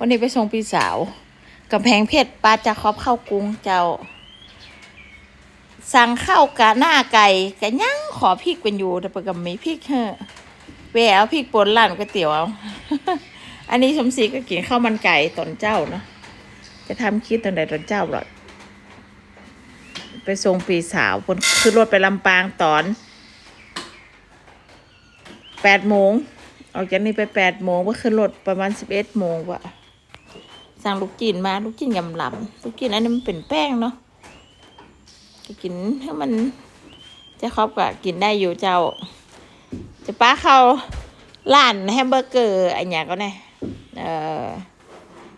วันนี้ไปส่งพี่สาวกำแพงเพชรปลาจะคอบเข้ากรุงเจ้า สั่งข้าวกะหน้าไก่กะยั่งขอพริกเป็นอยู่แต่ปกับมีพริกเฮ้อะแวเอาพริกป่นร้านก๋วยเตี๋ยวเอาอันนี้สมศรีก็กินข้าวมันไก่ตอนเจ้าเนาะจะทำคิดตอนใดตอนเจ้าหรอไปส่งปีสาวบนขึ้นรถไปลำปางตอนแปดโมงออกจากนี้ไปแปดโมงก็ขึ้นรถประมาณสิบเอ็ดโมงว่ะ สั่งลูกจีนมาลูกจีนยำหลำลูกจีนอันนี้มันเป็นแป้งเนาะก็กินให้มันจะครอบกับกินได้อยู่เจ้า จะป้าเขาร้านแฮมเบอร์เกอร์อันเนี้ยก็เนี่ยเอ่อ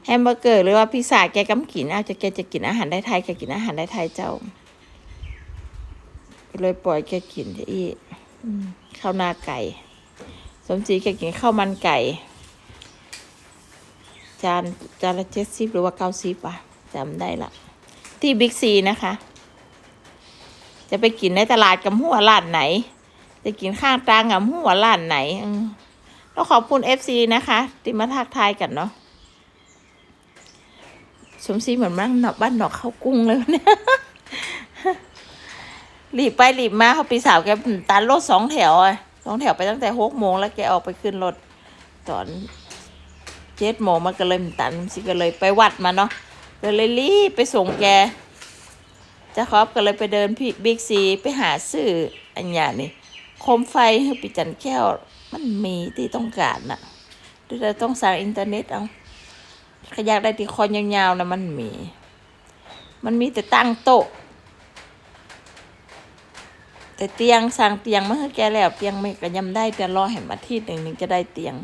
แฮมเบอร์เกอร์หรือว่าพิซซ่าแกกำกินเอาจะแกจะกินอาหารได้ไทยแกกินอาหารได้ไทยเจ้าเลยปล่อยแกกินจะอีข้าวหน้าไก่ สมศรีแกกินข้าวมันไก่ จานจานละเจ็ดสิบหรือว่าเก้าสิบอะจำได้ละที่บิ๊กซีนะคะ จะไปกินในตลาดกับหัวร้านไหน จะกินข้างตางกับหัวร้านไหนต้องขอบคุณเอฟซีนะคะที่มาทักทายกันเนาะสมศรีเหมือนบ้านนอกบ้านหนอกเข้ากุ้งเลยเนี่ยรีบไปรีบมาเขาปีสาวแกตันรถสองแถวอะสองแถวไปตั้งแต่หกโมงแล้วแกออกไปขึ้นรถตอน เจ็ดโมงมันก็เลยมันตันสิก็เลยไปวัดมาเนาะก็เลยรีบไปส่งแกจ้าครอบก็เลยไปเดินพี่บิ๊กซีไปหาซื้ออันเนี้ยนี่โคมไฟให้ปิจันแก้ว มันมีที่ต้องการน่ะหรือเราต้องสั่งอินเทอร์เน็ตเอาขยากได้ที่คอยาวๆนะมันมี มันมีแต่ตั้งโต๊ะแต่เตียงสั่งเตียงมาให้แกแล้วเตียงไม่ก็ยำได้แต่รอแหมอาทิตย์หนึ่งถึงจะได้เตียง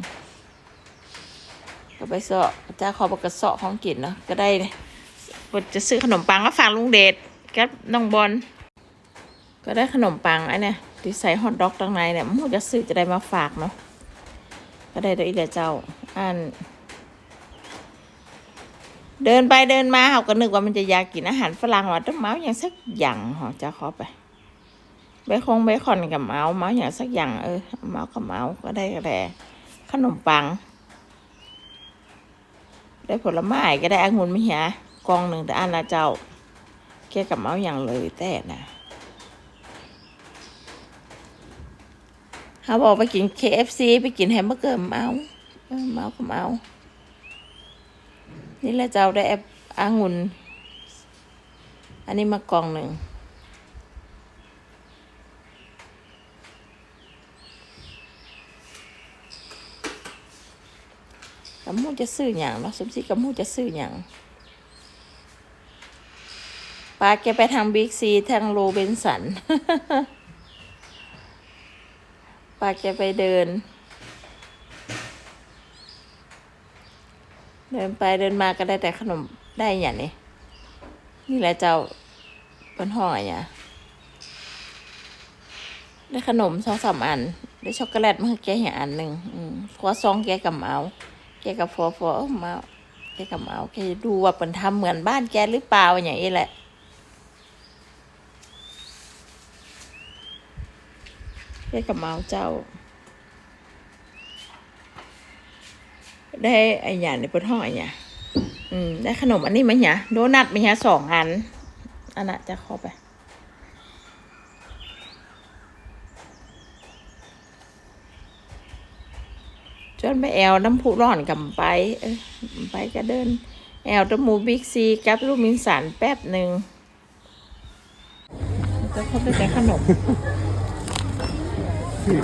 ก็ไปเสาะจ้าขอประกระเสาะของกินเนาะก็ได้จะซื้อขนมปังก็ฝากลุงเดชกับน้องบอลก็ได้ขนมปังไอ้เนี่ยที่ใส่ฮอทดอกตรงในเนี่ยมูจะซื้อจะได้มาฝากเนาะก็ได้ตัวอีเดียเจ้าอันเดินไปเดินมาเขาก็นึกว่ามันจะอยากกินอาหารฝรั่งว่าต้องเมาอย่างสักอย่างหอจะขอไปเบคงเบคอนกับเมาเมาอย่างสักอย่างเออเมากับเมาก็ได้แต่ขนมปัง ได้ผลไม้ก็ได้องุ่นไม่หากองหนึ่งแต่อันละเจ้าแค่กับเมาอย่างเลยแต่นะเขาบอกไปกิน KFC ไปกินแฮมเบอร์เกอร์เมาเมากับเมานี่แหละเจ้าได้แอปองุ่นอันนี้มากองหนึ่ง กำมูจะซื้ออย่างเนาะสมศรีกำมูจะซื้ออย่างปาแกไปทางบิ๊กซีทางโรเบนสันปาแกไปเดิน เดินไปเดินมาก็ได้แต่ขนมได้อย่างนี้นี่แหละเจ้าเป็นห้องอะไรเนี่ยได้ขนมสองสามอัน ได้ช็อกโกแลตมาให้แกอย่างอันหนึ่งอืมครัวซองแกกับเมา แกกับฟอฟอมาแกกับเมาแกดูว่าเป็นทำเหมือนบ้านแกหรือเปล่าอย่างนี้แหละแกกับเมาเจ้า ได้ไอ้หยาในบนห้องไอ้หยาอืมได้ขนมอันนี้ไหมหยาโดนัทไหมหยาสองอันอันน่ะจะเข้าไป จนไปแอวน้ำพุร้อนกับไป เออไปก็เดิน แอวตะมูบิ๊กซีกับลูกมินสันแป๊บหนึ่งจะครบได้แต่ขนม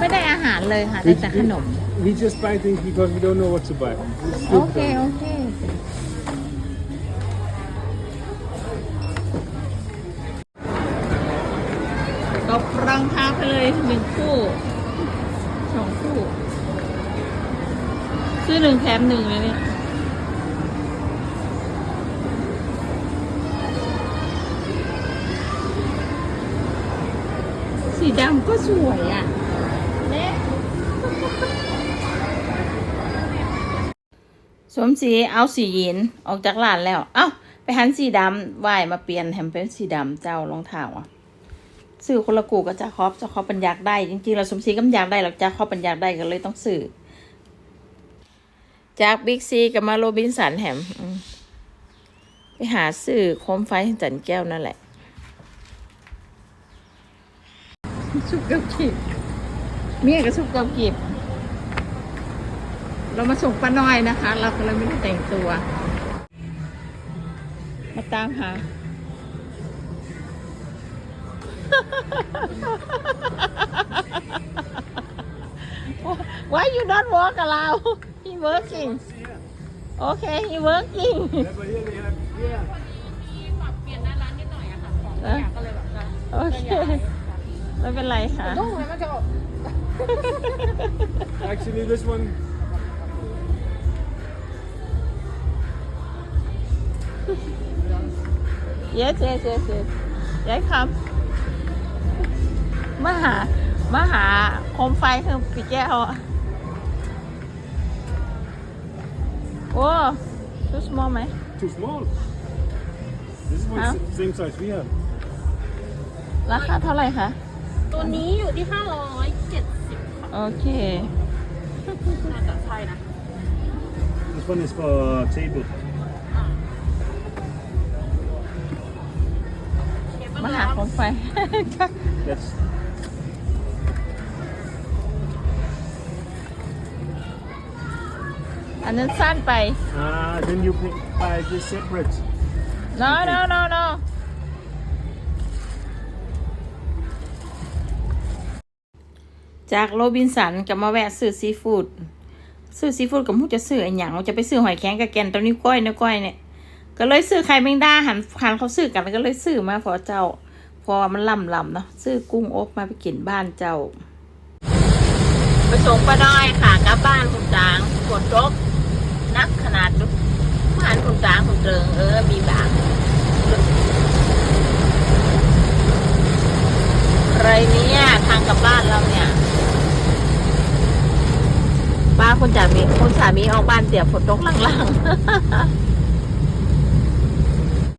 ไม่ได้อาหารเลยค่ะ ได้แต่ขนม We just buy things because we don't know what to buy. โอเค โอเคตบรองเท้าไปเลยหนึ่งคู่สองคู่ ซื้อหนึ่งแถมหนึ่งเลยเนี่ยสีดำก็สวยอะเนี่ยสวมสีเอาสีหยินออกจากร้านแล้ว เอ้า ไปหันสีดำว่ายมาเปลี่ยนแถมเป็นสีดำเจ้ารองเท้าอะสื่อคนละกูก็จะครอบจะครอบปัญญากได้ จริงๆเราสมศรีก็มันอยากได้หรอกจะครอบปัญญากได้ก็เลยต้องสื่อ จากบิ๊กซีกับมาโรบินสันแหมไปหาซื้อโคมไฟจันแก้วนั่นแหละชุบกับกีบเมียกับชุบกับกีบเรามาส่งป้าน้อยนะคะ เราก็เลยไม่ได้แต่งตัว มาตามหา Why you not walk a l o w here they have, yeah. เปลี่ยนหน้าร้านนิดหน่อยอะค่ะของเอออยากก็เลยแบบจะโอเคไม่เป็นไรค่ะ ต้องเลยมันจะออก Actually, this one, yes yes yes yes ย้ายคำมาหามาหาโคมไฟคือปีแก้ว โอ้ชุด small ไหม too small. This one Huh? is the same size we have. ราคาเท่าไหร่คะ ตัวนี้อยู่ที่ 570โอเค น่าจะใช่นะ This one is for table. เคเบิลมาแล้หาวโคมไฟ That's อันนั้นสั้นไป ah. Then you pay- buy this separate. no no no no จากโรบินสันกับมาแวะซื้อซีฟู้ดซื้อซีฟู้ดกับมูจะซื้อไอ้หยังจะไปซื้อหอยแครงกับแกนตัวนี้วก้อยนิ้วก้อยเนี่ย ก็เลยซื้อไข่แมงดาหันหันเขาซื้อกันก็เลยซื้อมาพอเจ้า พอมันล่ำลำๆเนาะซื้อกุ้งอบมาไปกินบ้านเจ้า ไปส่งป้าน้อยค่ะกลับบ้านคุณจางฝนตก นักขนาดลูกผ่านคุณจางคุณเติงเออมีบางอะไรเนี่ยทางกลับบ้านเราเนี่ยป้าคุณสามีคุณสามีออกบ้านเดี๋ยวฝนตกลังๆ